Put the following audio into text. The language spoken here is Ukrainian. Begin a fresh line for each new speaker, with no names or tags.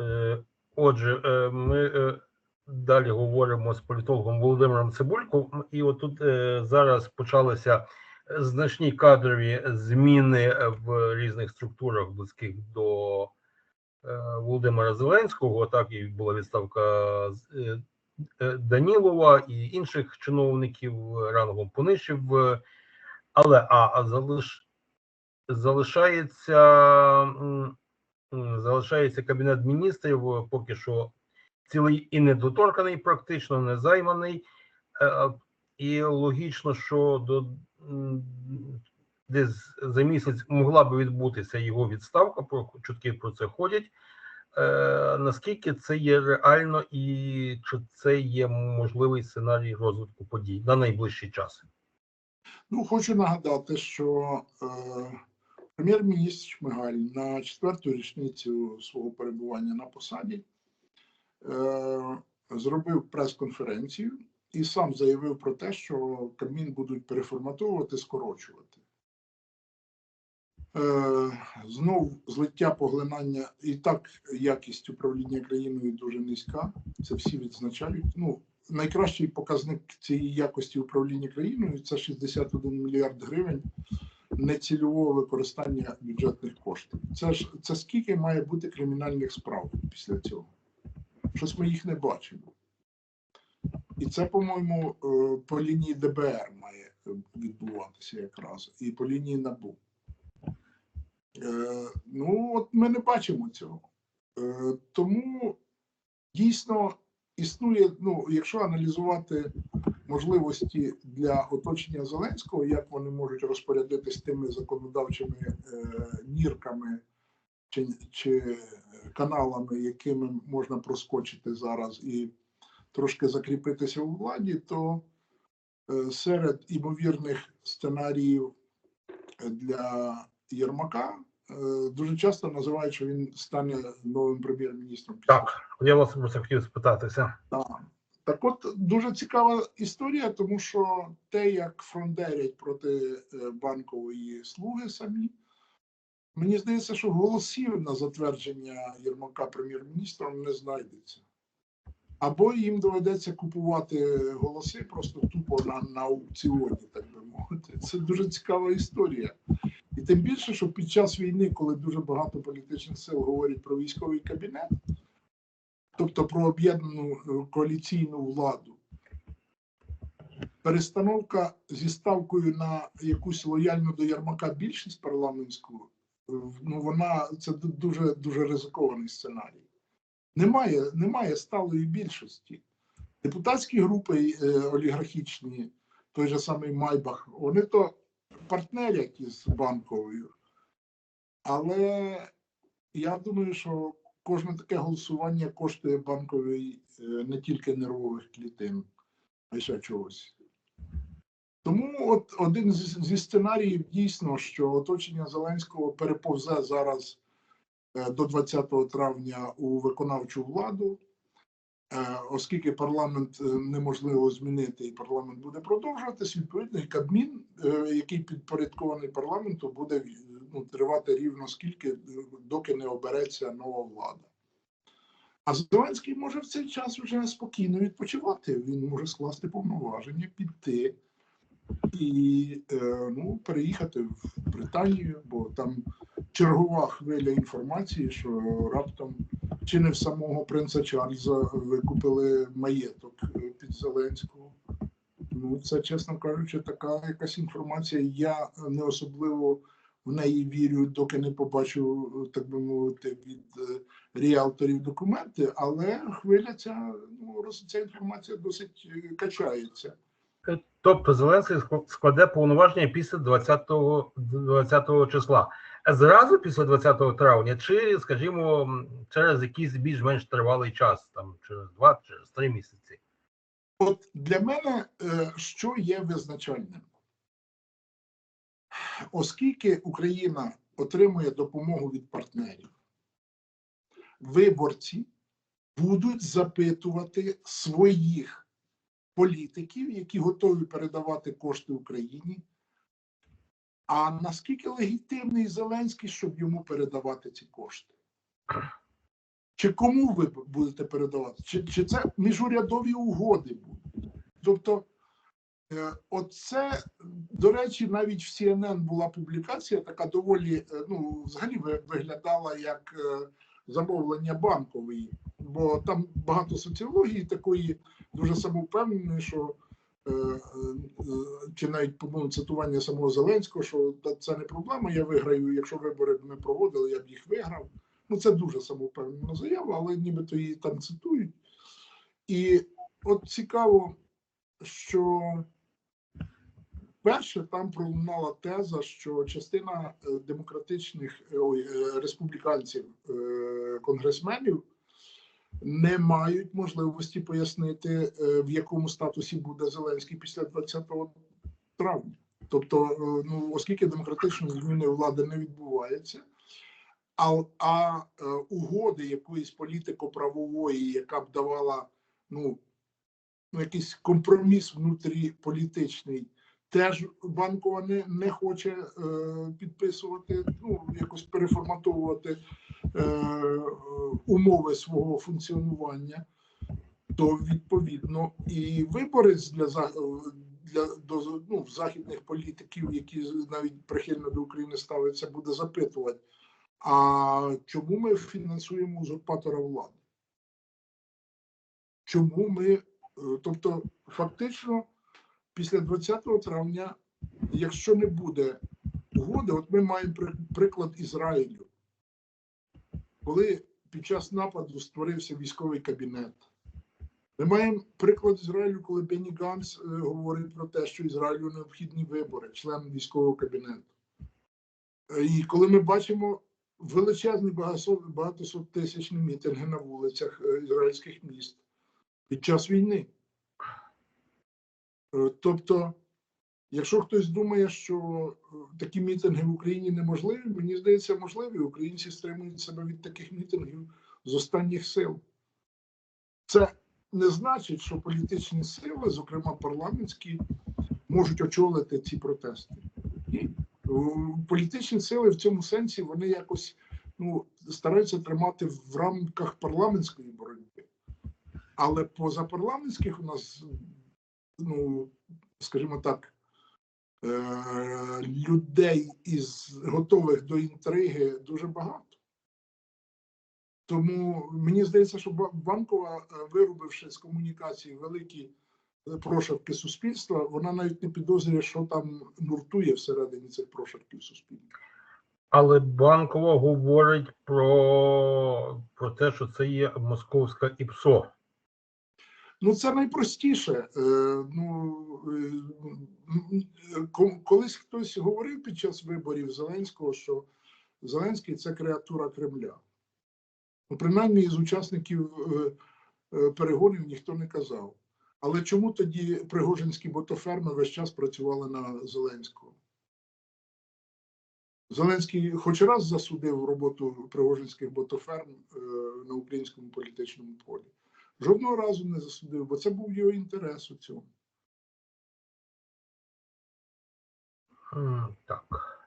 Е, Отже, е, ми е, далі говоримо з політологом Володимиром Цибульком, і отут е, зараз почалися значні кадрові зміни в різних структурах, близьких до Володимира Зеленського. Так і була відставка Данілова і інших чиновників рангом понищив. Е, Але а, а залиш, залишається. Залишається кабінет міністрів е, поки що цілий і недоторканий, практично не займаний. Е, І логічно, що до десь за місяць могла би відбутися його відставка. Про чутки про це ходять. Е, Наскільки це є реально, і чи це є можливий сценарій розвитку подій на найближчий час?
Ну, хочу нагадати, що е, прем'єр-міністр Шмигаль на четверту річницю свого перебування на посаді е, зробив прес-конференцію і сам заявив про те, що Кабмін будуть переформатовувати, скорочувати. Е, знов злиття поглинання і так якість управління країною дуже низька. Це всі відзначають. Ну, найкращий показник цієї якості управління країною це 61 мільярд гривень нецільового використання бюджетних коштів. Це ж це скільки має бути кримінальних справ після цього? Щось ми їх не бачимо. І це, по-моєму, е, по лінії ДБР має е, відбуватися якраз, і по лінії НАБУ. Е, Ну, от ми не бачимо цього. Тому дійсно існує, ну, якщо аналізувати можливості для оточення Зеленського, як вони можуть розпорядитись тими законодавчими е, нірками чи, чи каналами, якими можна проскочити зараз і трошки закріпитися у владі, то е, серед імовірних сценаріїв для Єрмака е, дуже часто називають, що він стане новим прем'єр-міністром.
Так, я вас про це хотів спитатися.
так. Так от дуже цікава історія, тому що те, як фрондерять проти е, банкової слуги самі, мені здається, що голосів на затвердження Єрмака прем'єр-міністром не знайдеться. Або їм доведеться купувати голоси просто тупо на, на аукціоні, так би мовити. Це дуже цікава історія. І тим більше, що під час війни, коли дуже багато політичних сил говорять про військовий кабінет, тобто про об'єднану е, коаліційну владу. Перестановка зі ставкою на якусь лояльну до Ярмака більшість парламентську, е, ну вона це дуже дуже ризикований сценарій. Немає, немає сталої більшості. Депутатські групи е, олігархічні, той же самий Майбах, вони то партнерять із банковою. Але я думаю, що кожне таке голосування коштує банковій е, не тільки нервових клітин, а ще чогось. Тому от один зі сценаріїв дійсно, що оточення Зеленського переповзе зараз е, до 20 травня у виконавчу владу, е, оскільки парламент неможливо змінити, і парламент буде продовжуватись, відповідно, і Кабмін, який підпорядкований парламенту, буде ну, тривати рівно скільки, доки не обереться нова влада. А Зеленський може в цей час вже спокійно відпочивати. Він може скласти повноваження, піти і е, ну, переїхати в Британію, бо там чергова хвиля інформації, що раптом чи не в самого принца Чарльза викупили маєток е, під Зеленського. Ну, це, чесно кажучи, така якась інформація. Я не особливо в неї вірю, доки не побачу, так би мовити, від е, ріалторів документи, але хвиля ця, ну, ця інформація досить е, качається.
Е, Тобто Зеленський складе повноваження після 20, 20 числа. Зразу після 20 травня, чи, скажімо, через якийсь більш-менш тривалий час, там через два, через три місяці.
От для мене що є визначальним? Оскільки Україна отримує допомогу від партнерів, виборці будуть запитувати своїх політиків, які готові передавати кошти Україні. А наскільки легітимний Зеленський, щоб йому передавати ці кошти? Чи кому ви будете передавати? Чи, чи це міжурядові угоди будуть? Тобто, оце, до речі, навіть в CNN була публікація, така доволі, е, ну, взагалі виглядала як е, замовлення банкової, бо там багато соціології такої дуже самовпевненої, що е, е, чи навіть по-моєму, цитування самого Зеленського, що це не проблема, я виграю, якщо вибори б ми проводили, я б їх виграв. Ну, це дуже самовпевнена заява, але нібито її там цитують. І от цікаво, що перше там пролунала теза, що частина е, демократичних е, ой, е, республіканців, конгресменів не мають можливості пояснити, в якому статусі буде Зеленський після 20 травня. Тобто, ну оскільки демократичної зміни влади не відбувається, а, а угоди якоїсь політико-правової, яка б давала ну, ну, якийсь компроміс внутріполітичний, теж банкова не, не хоче е, підписувати, ну, якось переформатовувати е, умови свого функціонування, то відповідно і виборець для для до, ну, західних політиків, які навіть прихильно до України ставляться, буде запитувати. А чому ми фінансуємо узурпатора влади? Чому ми, е, тобто, фактично, після 20 травня, якщо не буде угоди, от ми маємо приклад Ізраїлю, коли під час нападу створився військовий кабінет. Ми маємо приклад Ізраїлю, коли Бенні Ганс е, говорить про те, що Ізраїлю необхідні вибори, член військового кабінету. Е, І коли ми бачимо величезні багатосоттисячні мітинги на вулицях е, ізраїльських міст під час війни. Е, Тобто, якщо хтось думає, що е, такі мітинги в Україні неможливі, мені здається, можливі. Українці стримують себе від таких мітингів з останніх сил. Це не значить, що політичні сили, зокрема парламентські, можуть очолити ці протести. Ні. Е, Політичні сили в цьому сенсі вони якось ну, стараються тримати в рамках парламентської боротьби. Але позапарламентських у нас, ну, скажімо так, е- людей із готових до інтриги дуже багато. Тому мені здається, що банкова, е, виробивши з комунікації великі е, прошарки суспільства, вона навіть не підозрює, що там нуртує всередині цих прошарків суспільства.
Але банкова говорить про, про те, що це є московська ІПСО.
Ну, це найпростіше. Е, ну, е, колись хтось говорив під час виборів Зеленського, що Зеленський це креатура Кремля. Ну, принаймні, із учасників е, перегонів ніхто не казав. Але чому тоді пригожинські ботоферми весь час працювали на Зеленського? Зеленський хоч раз засудив роботу пригожинських ботоферм на українському політичному полі. Жодного разу не засудив, бо це був його інтерес у цьому.
М, Так.